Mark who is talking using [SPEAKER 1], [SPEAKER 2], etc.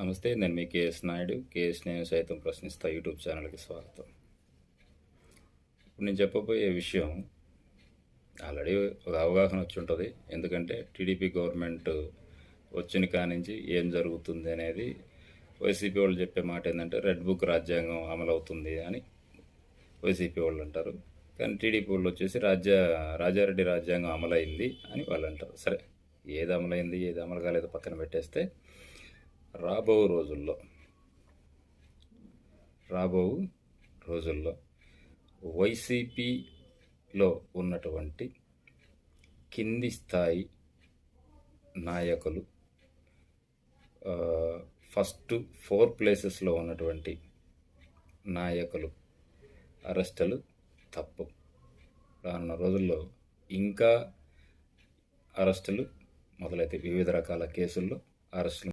[SPEAKER 1] నమస్తే నేను మీ KS Naidu. KS నేను సైతం ప్రశ్నిస్తా యూట్యూబ్ ఛానల్కి స్వాగతం. ఇప్పుడు నేను చెప్పబోయే విషయం ఆల్రెడీ ఒక అవగాహన వచ్చి ఉంటుంది. ఎందుకంటే టీడీపీ గవర్నమెంట్ వచ్చిన కానించి ఏం జరుగుతుంది అనేది వైసీపీ వాళ్ళు చెప్పే మాట ఏంటంటే రెడ్ బుక్ రాజ్యాంగం అమలవుతుంది అని వైసీపీ వాళ్ళు అంటారు. కానీ టీడీపీ వాళ్ళు వచ్చేసి రాజ్య రాజారెడ్డి రాజ్యాంగం అమలైంది అని వాళ్ళు అంటారు. సరే ఏది అమలైంది ఏది అమలు కాలేదో పక్కన పెట్టేస్తే రాబో రోజుల్లో. రాబో రోజుల్లో వైసీపీలో ఉన్నటువంటి కింది స్థాయి నాయకులు ఫస్ట్ ఫోర్ ప్లేసెస్లో ఉన్నటువంటి నాయకులు అరెస్టులు తప్పు. రానున్న రోజుల్లో ఇంకా అరెస్టులు మొదలైతే వివిధ రకాల కేసుల్లో అరెస్టులు